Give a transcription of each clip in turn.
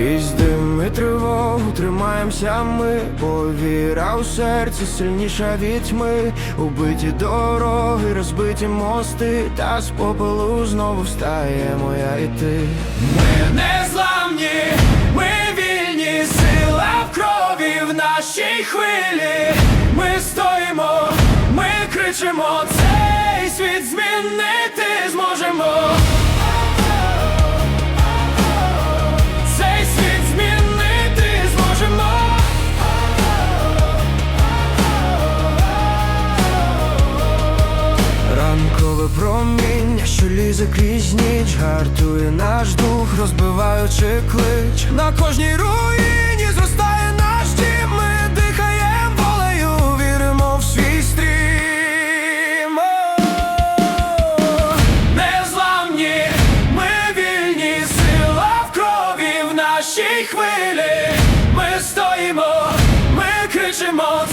Крізь дим і тривогу тримаємося ми, повіра у серці сильніша від тьми Убиті дороги, розбиті мости, та з попелу знову встаємо я і ти. Ми не зламні, ми вільні, сила в крові в нашій хвилі. Ранкове проміння, що лізе крізь ніч, гартує наш дух, розбиваючи клич. На кожній руїні зростає наш дім. Ми дихаєм волею, віримо в свій стрім. Незламні, ми вільні, сила в крові в нашій хвилі. Ми стоїмо, ми кричимо,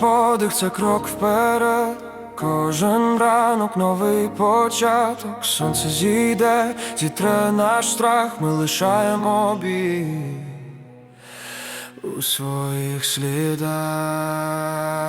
Подих це крок вперед, кожен ранок новий початок. Сонце зійде, зітре наш страх, ми лишаємо бій у своїх слідах.